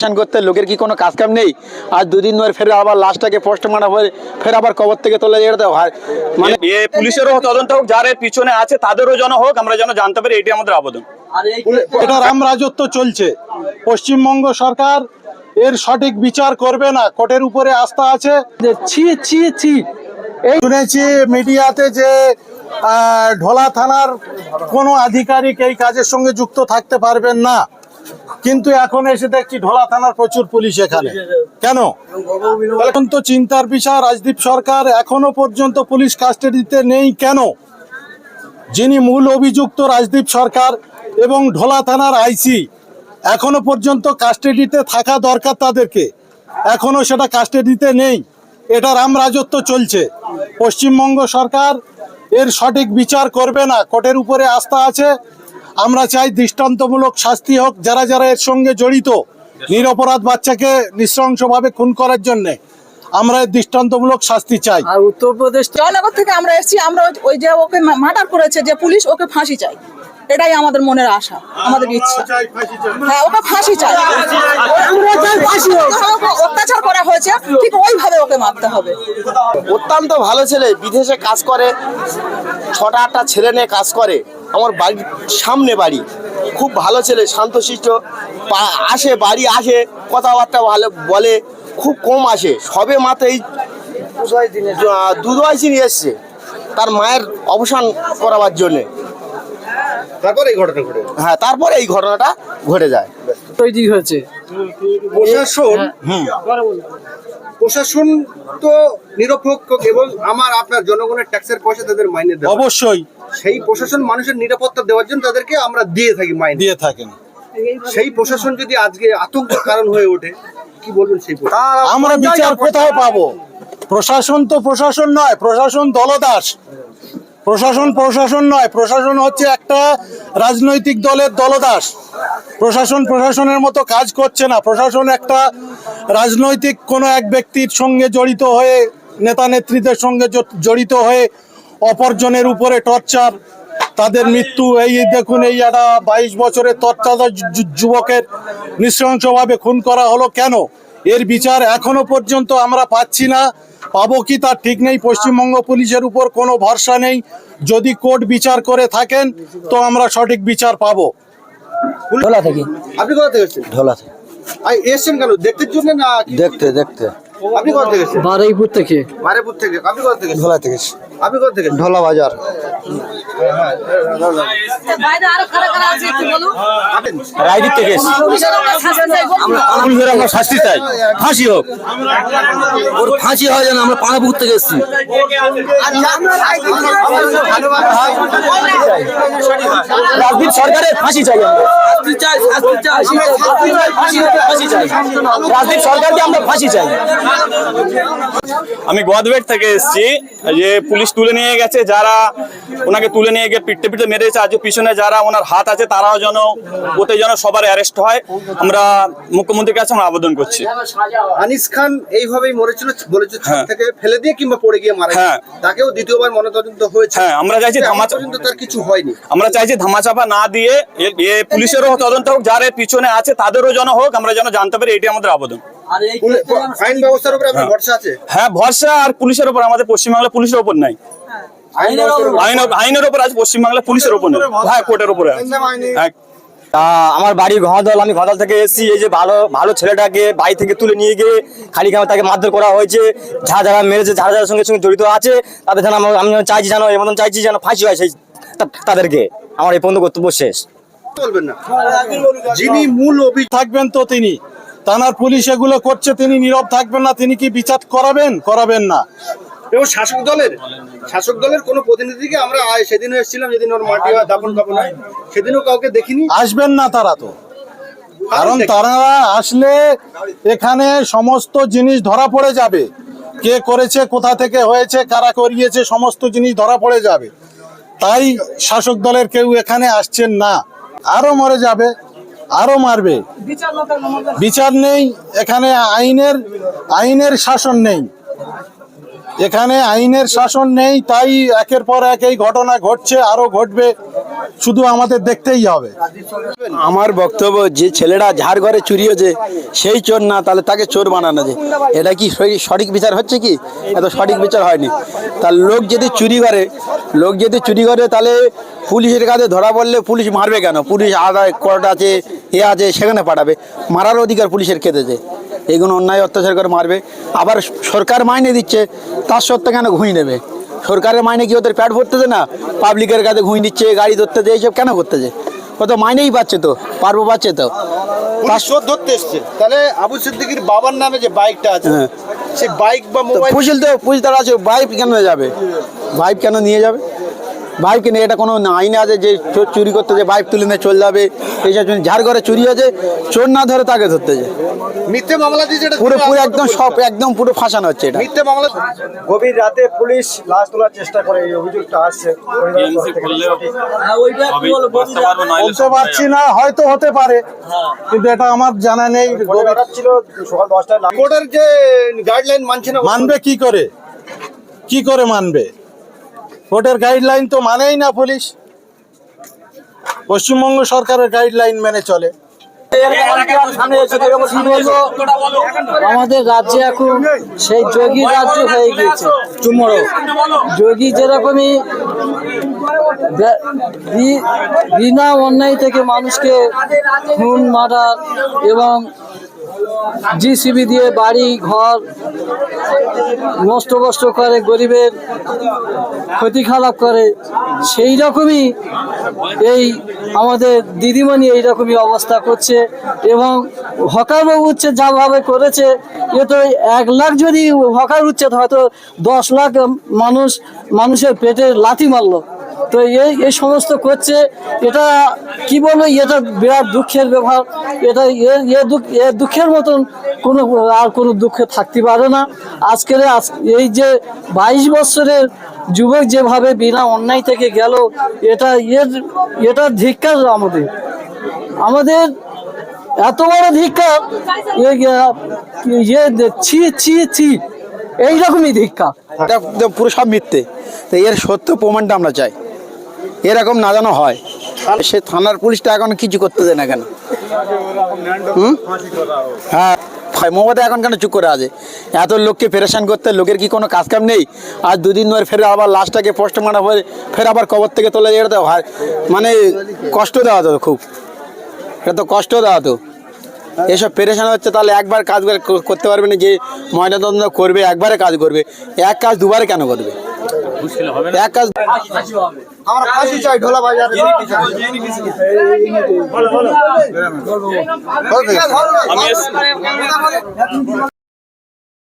অনুষ্ঠান করতে লোকের কি কোনো কাজ কাম নেই? আর দুদিন ধরে ফের আবার লাশটাকে পোস্টমার্টম হয়ে ফের আবার কবর থেকে তোলা যেতে হয়। মানে এ পুলিশেরও তদন্ত হোক যারা পিছনে আছে তাদেরও যেন হোক আমরা যেন জানতে পারি এটি আমাদের আবেদন। এটা রাম রাজত্ব চলছে। পশ্চিমবঙ্গ সরকার এর সঠিক বিচার করবে না। কোর্টের উপরে আস্থা আছে। যে ছি ছি ছি। এই শুনেছি মিডিয়াতে যে ঢোলা থানার কোনো আধিকারিক এই কাজের সঙ্গে যুক্ত থাকতে পারবেন না। কিন্তু এখন এসে দেখছি ঢোলা থানার প্রচুর পুলিশ এখানে। কেন? এখন তো চিন্তার বিষয় রাজদীপ সরকার এখনও পর্যন্ত পুলিশ কাস্টাডিতে নেই কেন? যিনি মূল অভিযুক্ত রাজদীপ সরকার এবং ঢোলা থানার আইসি এখনও পর্যন্ত কাস্টাডিতে থাকা দরকার তাদেরকে। এখনও সেটা কাস্টাডিতে নেই। এটা রাম রাজত্ব চলছে। পশ্চিমবঙ্গ সরকার এর সঠিক বিচার করবে না। কোর্টের উপরে আস্থা আছে। আমরা চাই দৃষ্টান্তমূলক শাস্তি হোক যারা যারা এর সঙ্গে জড়িত নিরপরাধ বাচ্চাকে নৃশংসভাবে খুন করার জন্যে আমরা দৃষ্টান্তমূলক শাস্তি চাই। আর উত্তরপ্রদেশ জয়নগর থেকে আমরা এসেছি আমরা ওই- যে ওকে মার্ডার করেছে যে পুলিশ ওকে ফাঁসি চাই। এটাই আমাদের মনের আশা আমাদের ইচ্ছা। হ্যাঁ ওকে ফাঁসি চাই। আমরা চাই ফাঁসি হোক। ওকে অত্যাচার করা হয়েছে ঠিক ওইভাবে ওকে মারতে হবে। অত্যন্ত ভালো ছেলে বিদেশে কাজ করে ছটা আটটা ছেলে নিয়ে কাজ করে। আমার বাড়ির সামনে বাড়ি। খুব ভালো ছেলে শান্তশিষ্ট। আসে বাড়ি আসে কথাবার্তা ভালো বলে খুব কম আসে। সবে মাত্র এই দুধ চিনি এসছে। তার মায়ের অবসান করাবার জন্যে। তারপরে এই ঘটনা ঘটে। হ্যাঁ তারপরে এই ঘটনাটা ঘটে যায়। তৈরি হয়েছে। প্রশাসন প্রশাসন তো নিরপেক্ষ এবং আমার আপনার জনগণের ট্যাক্সের পয়সা তাদের মাইনে দেয় অবশ্যই। সেই প্রশাসন মানুষের নিরাপত্তা দেওয়ার জন্য তাদেরকে আমরা দিয়ে থাকি মাইনে। দিয়ে থাকেন। সেই প্রশাসন যদি আজকে আতঙ্কের কারণ হয়ে ওঠে কি বলবেন সেই আমরা বিচার কোথায় পাবো? প্রশাসন তো প্রশাসন নয় প্রশাসন দলদাস। প্রশাসন প্রশাসন নয়, প্রশাসন হচ্ছে একটা রাজনৈতিক দলের দলদাস। প্রশাসন প্রশাসনের মতো কাজ করছে না। প্রশাসন একটা রাজনৈতিক কোনো এক ব্যক্তির সঙ্গে জড়িত হয়ে, নেতা নেত্রীদের সঙ্গে জড়িত হয়ে অপরজনের উপরে টর্চার, তাদের মৃত্যু, এই দেখুন, এই একটা বাইশ বছরের যু- যুবকের নৃশংসভাবে খুন করা হলো কেন? এর বিচার এখনও পর্যন্ত আমরা পাচ্ছি না। পাবো কি তার ঠিক নেই? পশ্চিমবঙ্গ পুলিশের উপর কোনো ভরসা নেই। যদি কোর্ট বিচার করে থাকেন তো আমরা সঠিক বিচার পাবো। ঢোলা থেকে। আপনি কোথা থেকে ঢোলা থেকে। এসছেন কেন? দেখতে জন্য না দেখতে দেখতে। আপনি কোথা থেকে এসেছেন? বারুইপুর থেকে। থেকে। আপনি কোথা থেকে ঢোলা থেকে আপনি কোথা থেকে ঢোলা বাজার। রায়দিক থেকে এসেছি। আমরা পুলিশের আমরা শাস্তি চাই। ফাঁসি হোক। ওর ফাঁসি হয় যেন আমরা পানাপুর থেকে এসেছি। রাজদীপ সরকারের ফাঁসি চাই আমরা। ফাঁসি চাই। রাজদীপ সরকারকে আমরা ফাঁসি চাই। আমি গোয়াদবেট থেকে এসেছি। যে পুলিশ তুলে নিয়ে গেছে যারা ওনাকে তুলে নিয়ে গিয়ে পিটতে পিটতে মেরেছে আজ পিছনে যারা ওনার হাত আছে তারাও যেন ওতে যেন সবার অ্যারেস্ট হয়। আমরা মুখ্যমন্ত্রীর কাছে আমরা আবেদন করছি। আনিস খান এইভাবেই মরেছিল বলেছে হ্যাঁ। থেকে ফেলে দিয়ে কিংবা পড়ে গিয়ে মারা হ্যাঁ। তাকেও দ্বিতীয়বার ময়নাতদন্ত হয়েছে। হ্যাঁ, আমরা চাইছি ধামাচা- তার কিছু হয়নি। আমরা চাইছি ধামাচাপা না দিয়ে এ- পুলিশেরও তদন্ত হোক যারা পিছনে আছে তাদেরও যেন হোক আমরা যেন জানতে পারি এটি আমাদের আবেদন। আইন ব্যবস্থার উপরে আপনার ভরসা আছে? হ্যাঁ ভরসা আর পুলিশের ওপর আমাদের পশ্চিমবাংলা পুলিশের ওপর নাই। উপরে- আইন আইনের ওপর আছে পশ্চিমবাংলা পুলিশের উপর নেই। হ্যাঁ কোর্টের উপরে হ্যাঁ। আমার বাড়ি ঘাদল আমি ঘাদল থেকে এসেছি এই যে ভালো ভালো ছেলেটাকে বাড়ি থেকে তুলে নিয়ে গিয়ে খালি খামে তাকে মারধর করা হয়েছে যারা যারা মেরেছে যারা যারা সঙ্গে সঙ্গে জড়িত আছে তাদের যেন আমরা- আমি যেন চাইছি যেন এর মতন চাইছি যেন ফাঁসি হয় সেই তাদেরকে। আমার এই পর্যন্ত কর্তব্য শেষ। বলবেন না। যিনি মূল অভিযোগ থাকবেন তো তিনি। থানার পুলিশ এগুলো করছে তিনি নীরব থাকবেন না তিনি কি বিচার করাবেন? করাবেন না। এবং শাসক দলের শাসক দলের কোন প্রতিনিধিকে আমরা সেদিনও এসেছিলাম যেদিন ওর মাটি হয় দাপন কাপন হয় সেদিনও কাউকে দেখিনি। আসবেন না তারা তো। কারণ তারা আসলে এখানে সমস্ত জিনিস ধরা পড়ে যাবে। কে করেছে কোথা থেকে হয়েছে কারা করিয়েছে সমস্ত জিনিস ধরা পড়ে যাবে। তাই শাসক দলের কেউ এখানে আসছেন না। আরও মরে যাবে। আরও মারবে। বিচার নেই এখানে আইনের আইনের শাসন নেই। এখানে আইনের শাসন নেই, তাই একের পর এক এই ঘটনা ঘটছে আরও ঘটবে, শুধু আমাদের দেখতেই হবে। আমার বক্তব্য, যে ছেলেটা ঝাড় ঘরে চুরি হয়েছে, সেই চোর না, তাহলে তাকে চোর বানানো যে। এটা কি সঠিক বিচার হচ্ছে কি? এত সঠিক বিচার হয়নি। তার লোক যদি চুরি করে, লোক যদি চুরি করে, তাহলে পুলিশের কাছে ধরা পড়লে পুলিশ মারবে কেন? পুলিশ আদায় কোর্ট আছে, এ আছে, সেখানে পাঠাবে। মারার অধিকার পুলিশের খেতেছে এগুলো অন্যায় অত্যাচার করে মারবে। আবার সরকার মাইনে দিচ্ছে তার সত্ত্বে কেন ঘুষ নেবে? সরকারের মাইনে কি ওদের প্যাড ভরতেছে না? পাবলিকের কাছে ঘুষ নিচ্ছে গাড়ি ধরতে ধরতেছে এইসব কেন করতেছে? ও তো মাইনেই পাচ্ছে তো পারব পাচ্ছে তো। ধরতে এসছে। তাহলে আবু সিদ্দিকির বাবার নামে যে বাইকটা আছে হ্যাঁ। সেই বাইক বা তো মোবাইল ফুসিল তো পুলিশ আছে বাইক কেন যাবে? বাইক কেন নিয়ে যাবে? বাইক নিয়ে এটা কোনো আইনে আছে যে চোর চুরি করতে যে বাইক তুলে নিয়ে চলে যাবে? এইসব। যার ঘরে চুরি হয়েছে চোর না ধরে তাকে ধরতেছে মিথ্যে মামলা দিয়েছে এটা পুরো পুরো একদম সব একদম পুরো ফাঁসানো হচ্ছে এটা। মিথ্যে মামলা গভীর রাতে পুলিশ লাশ তোলার চেষ্টা করে এই অভিযোগটা আসছে। বলতে পারছি না হয়তো হতে পারে কিন্তু এটা আমার জানা নেই। ছিল সকাল দশটায়। কোর্টের যে গাইডলাইন মানছে না মানবে কি করে? কি করে মানবে? কোর্টের গাইডলাইন তো মানেই না পুলিশ। পশ্চিমবঙ্গ সরকারের গাইডলাইন মেনে চলে। আমাদের রাজ্যে এখন সেই যোগী রাজ্য হয়ে গিয়েছে চুমড়ো যোগী যেরকমই বিনা অন্যায় থেকে মানুষকে খুন, মার্ডার এবং জিসিবি দিয়ে বাড়ি, ঘর, নষ্ট কষ্ট করে, গরিবের ক্ষতি খারাপ করে, সেই রকমই এই আমাদের দিদিমণি এই রকমই অবস্থা করছে এবং হকার উচ্ছেদ যাভাবে করেছে, এ তো এক লাখ যদি হকার উচ্ছেদ হয়তো দশ লাখ মানুষ, মানুষের পেটে লাথি মারলো। তো এই এই সমস্ত করছে, এটা কি বলব এটা বিরাট দুঃখের ব্যবহার, এটা এ দুঃখ, এ দুঃখের মতন কোনো, আর কোনো দুঃখে থাকতে পারে না। আজকের, আজ- এই যে বাইশ বছরের যুবক যেভাবে বিনা অন্যায় থেকে গেল, এটা এর, এটা ধিক্কার আমাদের। আমাদের এত বড় এ ইয়ে ছি ছি ছি, এইরকমই ধিক্কার। এটা পুরো সব মিথ্যে। তো এর সত্য প্রমাণটা আমরা চাই। এরকম না যেন হয়। সে থানার পুলিশটা এখন কিছু করতে দেয় না কেন? হুম? হ্যাঁ মমতা এখন কেন চুপ করে আছে? এত লোককে পেরেশান করতে লোকের কি কোনো কাজ কাম নেই? আর দুদিন ধরে ফের আবার লাশটাকে পোস্ট মারা হয়ে ফের আবার কবর থেকে তোলা এটা তো মানে কষ্ট দেওয়া তো খুব। এটা তো কষ্ট দেওয়া তো। এসব পেরেশান হচ্ছে তাহলে একবার কাজ করতে পারবে না যে ময়নাতদন্ত করবে একবারে কাজ করবে। এক কাজ দুবারে কেন করবে? এক কাজ আমরা ফাঁসি চাই ঢোলা বাজার আমি